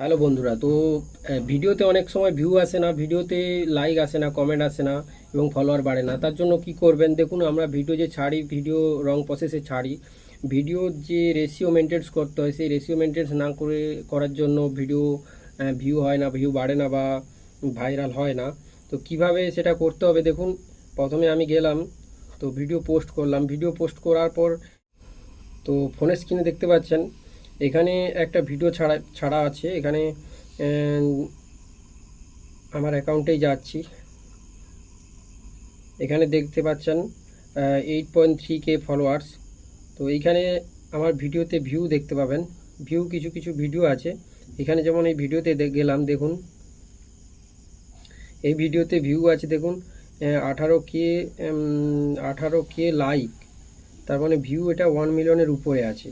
Hello বন্ধুরা, তো ভিডিওতে অনেক সময় ভিউ আসে না, ভিডিওতে লাইক আসে না কমেন্ট আসে না এবং ফলোয়ার বাড়ে না। তার জন্য কি করবেন? দেখুন, আমরা ভিডিও যে ছাড়ি ভিডিও রং প্রসেসে ছাড়ি ভিডিওর যে রেশিও মেনটেন্স করতে হয়, সেই রেশিও মেনটেন্স না করে, করার জন্য ভিডিও ভিউ হয় না ভিউ বাড়ে না বা ভাইরাল হয় না। তো কীভাবে সেটা করতে হবে দেখুন, প্রথমে আমি গেলাম, তো ভিডিও পোস্ট করলাম। ভিডিও পোস্ট করার পর, তো ফোনের স্ক্রিনে দেখতে পাচ্ছেন এখানে একটা ভিডিও ছাড়া ছাড়া আছে। এখানে আমার অ্যাকাউন্টেই যাচ্ছি। এখানে দেখতে পাচ্ছেন eight point three K followers তো এইখানে আমার ভিডিওতে ভিউ দেখতে পাবেন। ভিউ কিছু কিছু ভিডিও আছে। এখানে যেমন এই ভিডিওতে গেলাম, দেখুন। এই ভিডিওতে ভিউ আছে, দেখুন আঠারো কে আঠারো কে লাইক তার মানে ভিউ এটা ওয়ান মিলিয়নের উপরে আছে।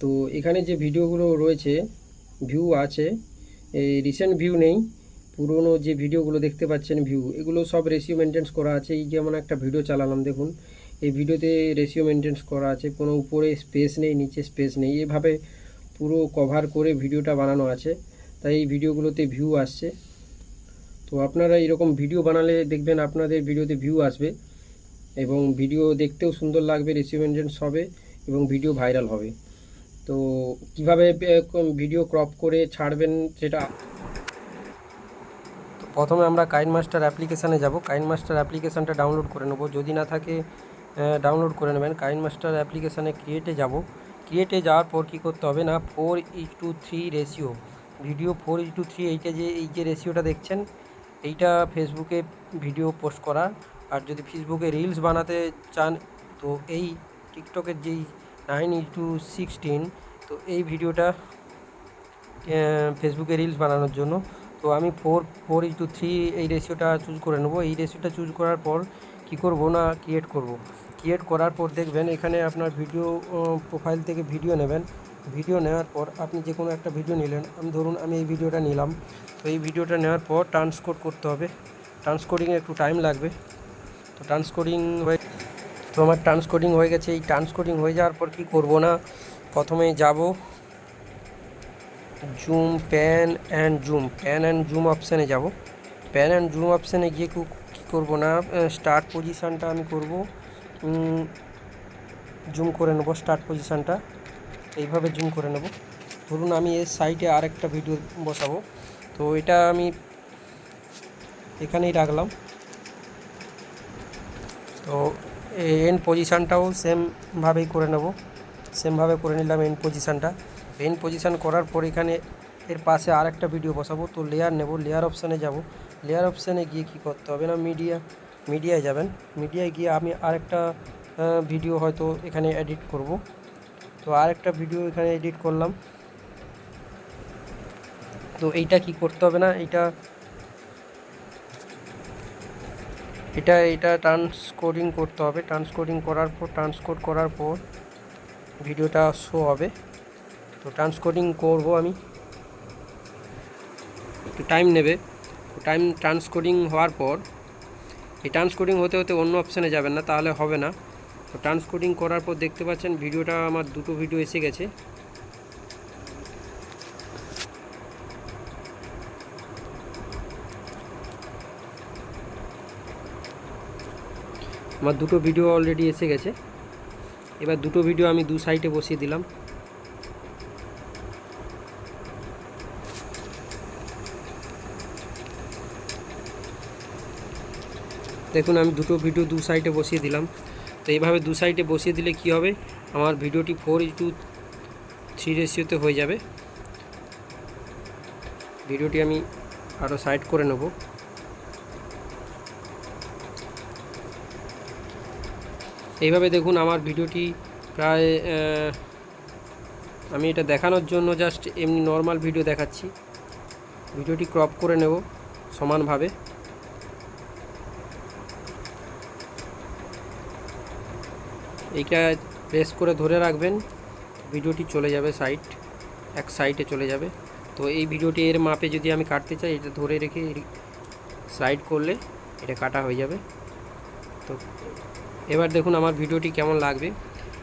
তো এখানে যে ভিডিওগুলো রয়েছে ভিউ আছে এই রিসেন্ট ভিউ নেই, পুরনো যে ভিডিওগুলো দেখতে পাচ্ছেন ভিউ এগুলো সব রেশিও মেনটেন্স করা আছে, এই যেমন একটা ভিডিও চালালাম দেখুন, এই ভিডিওতে রেশিও মেনটেন্স করা আছে, কোনো উপরে স্পেস নেই, নিচে স্পেস নেই, এভাবে পুরো কভার করে ভিডিওটা বানানো আছে, তাই এই ভিডিওগুলোতে ভিউ আসছে। তো আপনারা এরকম ভিডিও বানালে দেখবেন আপনাদের ভিডিওতে ভিউ আসবে, এবং ভিডিও দেখতেও সুন্দর লাগবে রেশিও মেনটেন্স হবে, এবং ভিডিও ভাইরাল হবে। তো কীভাবে ভিডিও ক্রপ করে ছাড়বেন সেটা? প্রথমে আমরা কাইন মাস্টার অ্যাপ্লিকেশানে যাব। কাইন মাস্টার অ্যাপ্লিকেশানটা ডাউনলোড করে নেব। যদি না থাকে ডাউনলোড করে নেবেন। কাইন মাস্টার অ্যাপ্লিকেশানে ক্রিয়েটে যাব। ক্রিয়েটে যাওয়ার পর কী করতে হবে না? Four is to three ratio video four is to three এইটা যে, এই যে রেশিওটা দেখছেন, এইটা ফেসবুকে ভিডিও পোস্ট করা। আর যদি ফেসবুকে রিলস বানাতে চান, তো এই টিকটকের যেই নাইন ইজ টু সিক্সটিন তো এই ভিডিওটা ফেসবুকে রিলস বানানোর জন্য। তো আমি four four is to three এই রেশিওটা চুজ করে নেব। এই রেশিওটা চুজ করার পর কি করব না ক্রিয়েট করব? ক্রিয়েট করার পর দেখবেন এখানে আপনার ভিডিও প্রোফাইল থেকে ভিডিও নেবেন। ভিডিও নেওয়ার পর আপনি যে কোনো একটা ভিডিও নিলেন। আমি ধরুন আমি এই ভিডিওটা নিলাম। তো এই ভিডিওটা নেওয়ার পর ট্রান্সকোড করতে হবে। ট্রান্সকোডিংয়ে একটু টাইম লাগবে। তো ট্রান্সকোডিং হয়ে তো আমার ট্রান্সকোডিং হয়ে গেছে। এই ট্রান্সকোডিং হয়ে যাওয়ার পর কি করব না? প্রথমে যাব। Zoom, pan and zoom. Pan and zoom অপশানে যাব। প্যান অ্যান্ড জুম অপশানে গিয়ে কী করব না? স্টার্ট পজিশানটা আমি করব। জুম করে নেব স্টার্ট পজিশানটা। এইভাবে জুম করে নেব। ধরুন আমি এর সাইডে আরেকটা ভিডিও বসাবো। তো এটা আমি এখানেই রাখলাম। তো এন্ড পজিশানটাও সেমভাবেই করে নেব। সেমভাবে করে নিলাম এন্ড পজিশানটা এন্ড পজিশান করার পর এখানে এর পাশে আরেকটা ভিডিও বসাবো। তো লেয়ার নেব লেয়ার অপশানে যাব। লেয়ার অপশানে গিয়ে কী করতে হবে না মিডিয়া মিডিয়ায় যাবেন। মিডিয়ায় গিয়ে আমি আরেকটা ভিডিও হয়তো এখানে এডিট করব। তো আরেকটা ভিডিও এখানে এডিট করলাম। তো এইটা কি করতে হবে না, এইটা এটা এটা ট্রান্সকোডিং করতে হবে। ট্রান্সকোডিং করার পর ট্রান্সকোড করার পর ভিডিওটা শো হবে। তো ট্রান্সকোডিং করব আমি। একটু টাইম নেবে। টাইম ট্রান্সকোডিং হওয়ার পর, এই ট্রান্সকোডিং হতে হতে অন্য অপশানে যাবেন না, তাহলে হবে না। তো ট্রান্সকোডিং করার পর দেখতে পাচ্ছেন, ভিডিওটা আমার দুটো ভিডিও এসে গেছে। আমার দুটো ভিডিও অলরেডি এসে গেছে। এবার দুটো ভিডিও আমি দু সাইডে বসিয়ে দিলাম। দেখুন, আমি দুটো ভিডিও দু সাইডে বসিয়ে দিলাম। তো এইভাবে দু সাইডে বসিয়ে দিলে কি হবে? আমার ভিডিওটি ফোর টু থ্রি রেশিওতে হয়ে যাবে। ভিডিওটি আমি আরও সাইড করে নেব। এইভাবে দেখুন আমার ভিডিওটি প্রায় আমি এটা দেখানোর জন্য জাস্ট এমনি নর্মাল ভিডিও দেখাচ্ছি। ভিডিওটি ক্রপ করে নেব সমানভাবে। এইটা প্রেস করে ধরে রাখবেন, ভিডিওটি চলে যাবে সাইড এক সাইডে চলে যাবে। তো এই ভিডিওটি এর মাপে যদি আমি কাটতে চাই, এটা ধরে রেখে স্লাইড করলে এটা কাটা হয়ে যাবে। তো এবার দেখুন আমার ভিডিওটি কেমন লাগবে।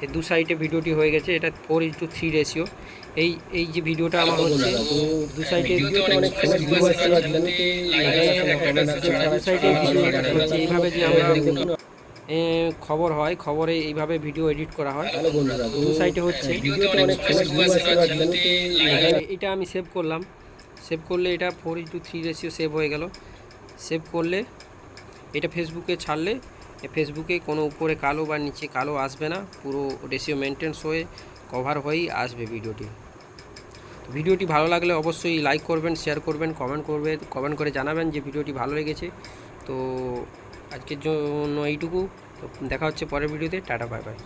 এই দু সাইডে ভিডিওটি হয়ে গেছে এটা four is to three ratio এই এই যে ভিডিওটা আমার হচ্ছে দু সাইডে দু সাইডে হচ্ছে এইভাবে যে আমরা খবর হয় খবরে এইভাবে ভিডিও এডিট করা হয়। দু সাইডে হচ্ছে এটা আমি সেভ করলাম। সেভ করলে এটা four into three ratio save হয়ে গেল। সেভ করলে এটা ফেসবুকে ছাড়লে ফেসবুকে কোনো উপরে কালো বা নিচে কালো আসবে না। পুরো রেশিও মেনটেন্স হয়ে কভার হয়েই আসবে ভিডিওটি। ভিডিওটি ভালো লাগলে অবশ্যই লাইক করবেন শেয়ার করবেন কমেন্ট করবে কমেন্ট করে জানাবেন যে ভিডিওটি ভালো লেগেছে। তো আজকের জন্য এইটুকু। দেখা হচ্ছে পরের ভিডিওতে। Tata bye bye